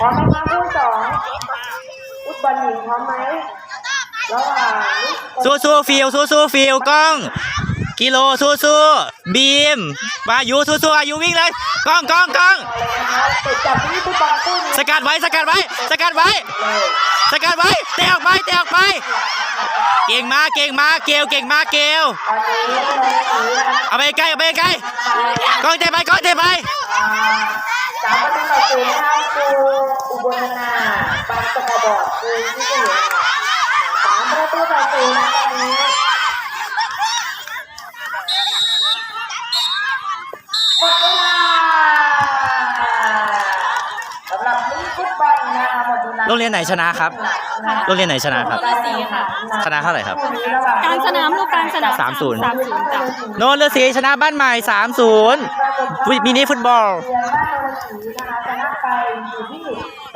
พร้อมไหมคะคู่สองฟุตบอลหญิงพร้อมไหมระหว่างลูกสู้สู้ฟิวสู้สู้ฟิวกล้อง กิโลสู้สู้บีมวายุสู้สู้อายุวิ่งเลยกล้องกล้องกล้องเลยนะคะติดจับที่ฟุตบอลคู่นี้สกัดไว้สกัดไว้สกัดไว้เลยสกัดไว้เตะออกไปเตะออกไป เก่งมากเก่งมากเกลเก่งมากเกลตอนนี้เลยสีนะคะเอาไปใกล้เอาไปใกล้กล้องเตะไปกล้องเตะไปอ่าสามประตูต่อศูนย์นะคะครูอุบลนาบางส กบอร์ดครูที่เหลือสามประตูต่อศูนย์นะตอนนี้หมดเวลาสำหรับลีกฟุตบอลนะคะหมดเวลาโรงเรียนไหนชนะครับ โรงเรียนไหนชนะครับสีค่ะชนะเท่าไหร่ครับ กลางสนามลูกกลางสนามสามศูนย์ สามศูนย์จ้ะโนนฤาษีชนะบ้านใหม่3-0มินิฟุตบอล เรียนบ้านโนนสีนะคะชนะไปอยู่ที่